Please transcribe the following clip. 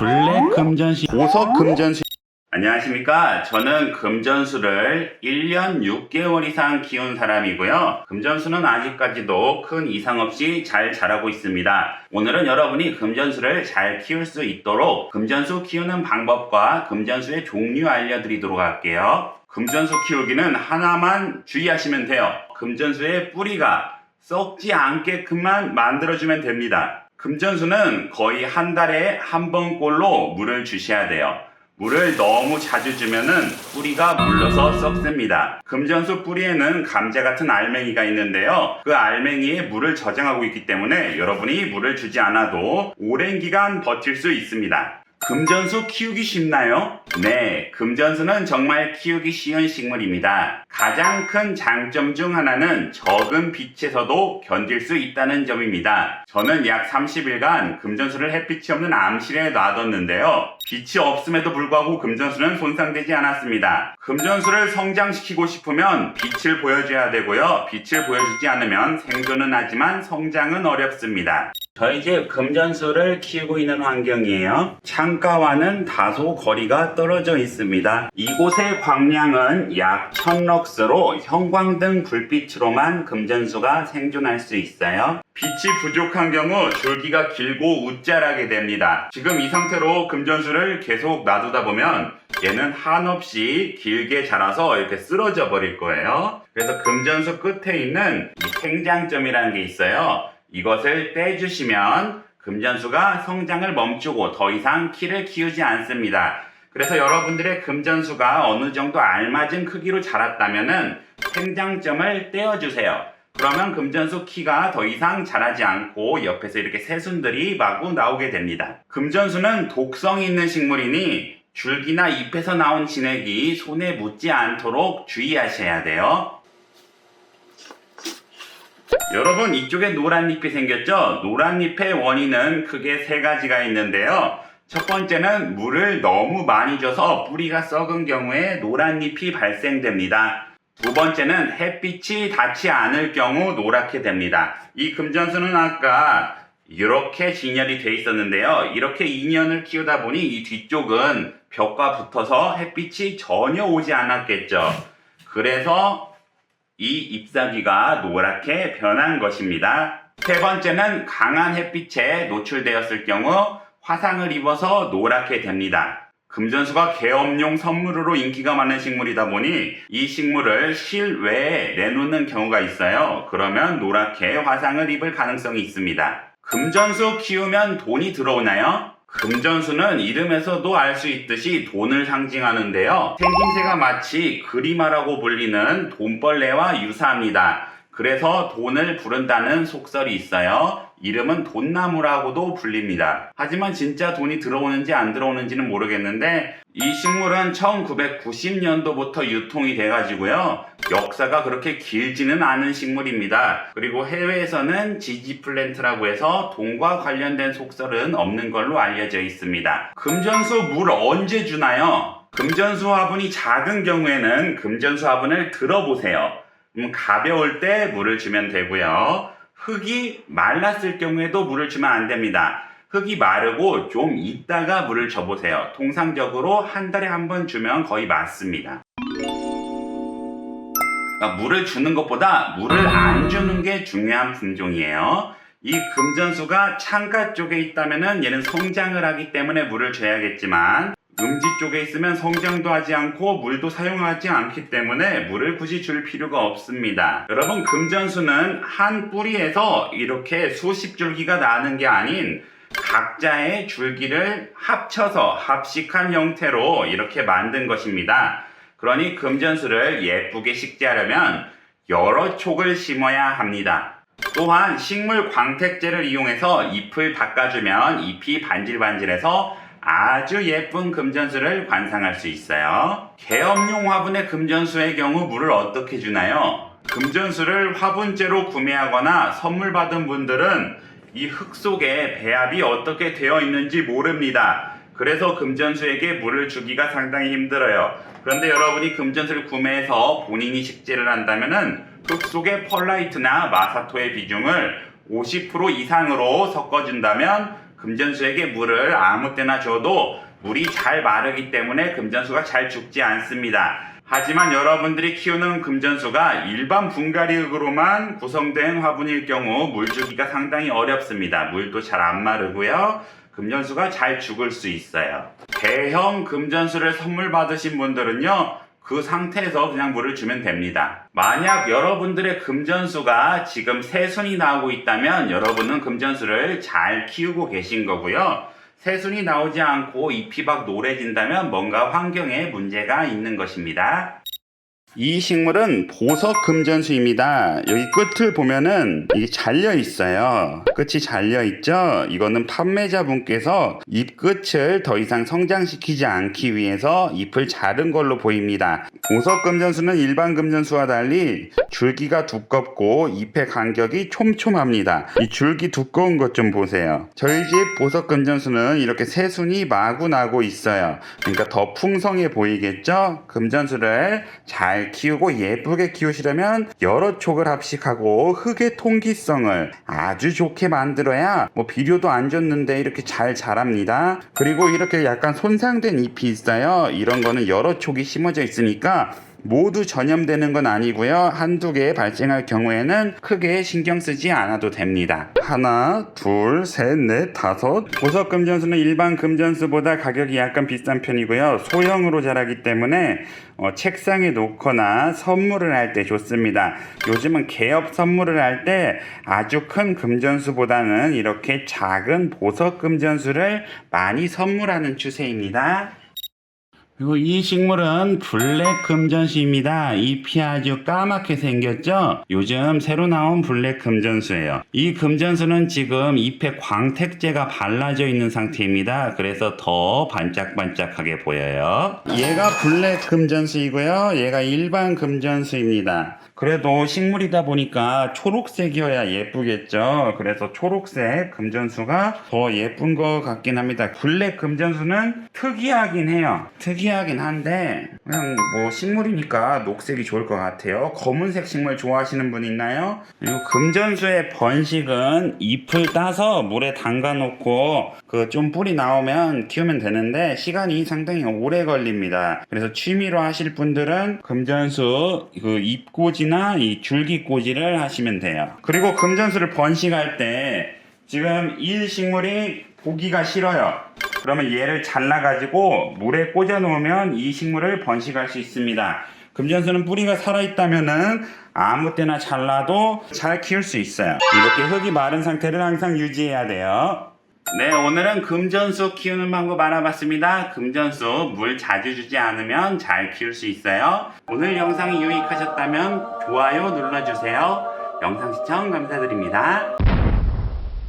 블랙 금전수 보석 금전수 안녕하십니까? 저는 금전수를 1년 6개월 이상 키운 사람이고요. 금전수는 아직까지도 큰 이상 없이 잘 자라고 있습니다. 오늘은 여러분이 금전수를 잘 키울 수 있도록 금전수 키우는 방법과 금전수의 종류 알려드리도록 할게요. 금전수 키우기는 하나만 주의하시면 돼요. 금전수의 뿌리가 썩지 않게끔만 만들어주면 됩니다. 금전수는 거의 한 달에 한 번꼴로 물을 주셔야 돼요. 물을 너무 자주 주면은 뿌리가 물러서 썩습니다. 금전수 뿌리에는 감자 같은 알맹이가 있는데요. 그 알맹이에 물을 저장하고 있기 때문에 여러분이 물을 주지 않아도 오랜 기간 버틸 수 있습니다. 금전수 키우기 쉽나요? 네, 금전수는 정말 키우기 쉬운 식물입니다. 가장 큰 장점 중 하나는 적은 빛에서도 견딜 수 있다는 점입니다. 저는 약 30일간 금전수를 햇빛이 없는 암실에 놔뒀는데요. 빛이 없음에도 불구하고 금전수는 손상되지 않았습니다. 금전수를 성장시키고 싶으면 빛을 보여줘야 되고요. 빛을 보여주지 않으면 생존은 하지만 성장은 어렵습니다. 저희 집 금전수를 키우고 있는 환경이에요. 창가와는 다소 거리가 떨어져 있습니다. 이곳의 광량은 약 1000럭스로 형광등 불빛으로만 금전수가 생존할 수 있어요. 빛이 부족한 경우 줄기가 길고 웃자라게 됩니다. 지금 이 상태로 금전수를 계속 놔두다 보면 얘는 한없이 길게 자라서 이렇게 쓰러져 버릴 거예요. 그래서 금전수 끝에 있는 이 생장점이라는 게 있어요. 이것을 떼주시면 금전수가 성장을 멈추고 더 이상 키를 키우지 않습니다. 그래서 여러분들의 금전수가 어느 정도 알맞은 크기로 자랐다면은 생장점을 떼어주세요. 그러면 금전수 키가 더 이상 자라지 않고 옆에서 이렇게 새순들이 마구 나오게 됩니다. 금전수는 독성이 있는 식물이니 줄기나 잎에서 나온 진액이 손에 묻지 않도록 주의하셔야 돼요. 여러분 이쪽에 노란 잎이 생겼죠? 노란 잎의 원인은 크게 세 가지가 있는데요. 첫 번째는 물을 너무 많이 줘서 뿌리가 썩은 경우에 노란 잎이 발생됩니다. 두 번째는 햇빛이 닿지 않을 경우 노랗게 됩니다. 이 금전수는 아까 이렇게 진열이 돼 있었는데요. 이렇게 2년을 키우다 보니 이 뒤쪽은 벽과 붙어서 햇빛이 전혀 오지 않았겠죠. 그래서 이 잎사귀가 노랗게 변한 것입니다. 세 번째는 강한 햇빛에 노출되었을 경우 화상을 입어서 노랗게 됩니다. 금전수가 계엄용 선물으로 인기가 많은 식물이다 보니 이 식물을 실외에 내놓는 경우가 있어요. 그러면 노랗게 화상을 입을 가능성이 있습니다. 금전수 키우면 돈이 들어오나요? 금전수는 이름에서도 알 수 있듯이 돈을 상징하는데요. 생김새가 마치 그리마라고 불리는 돈벌레와 유사합니다. 그래서 돈을 부른다는 속설이 있어요. 이름은 돈나무라고도 불립니다. 하지만 진짜 돈이 들어오는지 안 들어오는지는 모르겠는데 이 식물은 1990년도부터 유통이 돼가지고요. 역사가 그렇게 길지는 않은 식물입니다. 그리고 해외에서는 지지 플랜트라고 해서 돈과 관련된 속설은 없는 걸로 알려져 있습니다. 금전수 물 언제 주나요? 금전수 화분이 작은 경우에는 금전수 화분을 들어보세요. 음, 가벼울 때 물을 주면 되고요. 흙이 말랐을 경우에도 물을 주면 안 됩니다. 흙이 마르고 좀 있다가 물을 줘보세요. 통상적으로 한 달에 한 번 주면 거의 맞습니다. 그러니까 물을 주는 것보다 물을 안 주는 게 중요한 품종이에요. 이 금전수가 창가 쪽에 있다면 얘는 성장을 하기 때문에 물을 줘야겠지만 음지 쪽에 있으면 성장도 하지 않고 물도 사용하지 않기 때문에 물을 굳이 줄 필요가 없습니다. 여러분 금전수는 한 뿌리에서 이렇게 수십 줄기가 나는 게 아닌 각자의 줄기를 합쳐서 합식한 형태로 이렇게 만든 것입니다. 그러니 금전수를 예쁘게 식재하려면 여러 촉을 심어야 합니다. 또한 식물 광택제를 이용해서 잎을 닦아주면 잎이 반질반질해서 아주 예쁜 금전수를 관상할 수 있어요. 계엄용 화분의 금전수의 경우 물을 어떻게 주나요? 금전수를 화분째로 구매하거나 선물 받은 분들은 이 흙 속에 배합이 어떻게 되어 있는지 모릅니다. 그래서 금전수에게 물을 주기가 상당히 힘들어요. 그런데 여러분이 금전수를 구매해서 본인이 식재를 한다면은 흙 속에 펄라이트나 마사토의 비중을 50% 이상으로 섞어준다면 금전수에게 물을 아무 때나 줘도 물이 잘 마르기 때문에 금전수가 잘 죽지 않습니다. 하지만 여러분들이 키우는 금전수가 일반 분갈이흙으로만 구성된 화분일 경우 물 주기가 상당히 어렵습니다. 물도 잘 안 마르고요. 금전수가 잘 죽을 수 있어요. 대형 금전수를 선물 받으신 분들은요. 그 상태에서 그냥 물을 주면 됩니다. 만약 여러분들의 금전수가 지금 새순이 나오고 있다면 여러분은 금전수를 잘 키우고 계신 거고요. 새순이 나오지 않고 잎이 막 노래진다면 뭔가 환경에 문제가 있는 것입니다. 이 식물은 보석 금전수입니다. 여기 끝을 보면은 이게 잘려 있어요. 끝이 잘려 있죠? 이거는 판매자분께서 잎 끝을 더 이상 성장시키지 않기 위해서 잎을 자른 걸로 보입니다. 보석 금전수는 일반 금전수와 달리 줄기가 두껍고 잎의 간격이 촘촘합니다. 이 줄기 두꺼운 것 좀 보세요. 저희 집 보석 금전수는 이렇게 새순이 마구 나고 있어요. 그러니까 더 풍성해 보이겠죠? 금전수를 잘 키우고 예쁘게 키우시려면 여러 촉을 합식하고 흙의 통기성을 아주 좋게 만들어야 뭐 비료도 안 줬는데 이렇게 잘 자랍니다. 그리고 이렇게 약간 손상된 잎이 있어요. 이런 거는 여러 촉이 심어져 있으니까 모두 전염되는 건 아니고요. 한두 개 발생할 경우에는 크게 신경 쓰지 않아도 됩니다. 하나, 둘, 셋, 넷, 다섯. 보석 금전수는 일반 금전수보다 가격이 약간 비싼 편이고요. 소형으로 자라기 때문에 어, 책상에 놓거나 선물을 할 때 좋습니다. 요즘은 개업 선물을 할 때 아주 큰 금전수보다는 이렇게 작은 보석 금전수를 많이 선물하는 추세입니다. 그리고 이 식물은 블랙 금전수입니다. 잎이 아주 까맣게 생겼죠? 요즘 새로 나온 블랙 금전수예요. 이 금전수는 지금 잎에 광택제가 발라져 있는 상태입니다. 그래서 더 반짝반짝하게 보여요. 얘가 블랙 금전수이고요. 얘가 일반 금전수입니다. 그래도 식물이다 보니까 초록색이어야 예쁘겠죠. 그래서 초록색 금전수가 더 예쁜 것 같긴 합니다. 블랙 금전수는 특이하긴 해요. 특이하긴 한데 그냥 뭐 식물이니까 녹색이 좋을 것 같아요. 검은색 식물 좋아하시는 분 있나요? 그리고 금전수의 번식은 잎을 따서 물에 담가 놓고 그 좀 뿌리 나오면 키우면 되는데 시간이 상당히 오래 걸립니다. 그래서 취미로 하실 분들은 금전수 그 잎꽂 이나 이 줄기꽂이를 하시면 돼요. 그리고 금전수를 번식할 때 지금 이 식물이 보기가 싫어요. 그러면 얘를 잘라가지고 물에 꽂아 놓으면 이 식물을 번식할 수 있습니다. 금전수는 뿌리가 살아있다면은 아무 때나 잘라도 잘 키울 수 있어요. 이렇게 흙이 마른 상태를 항상 유지해야 돼요. 네, 오늘은 금전수 키우는 방법 알아봤습니다. 금전수 물 자주 주지 않으면 잘 키울 수 있어요. 오늘 영상이 유익하셨다면 좋아요 눌러주세요. 영상 시청 감사드립니다.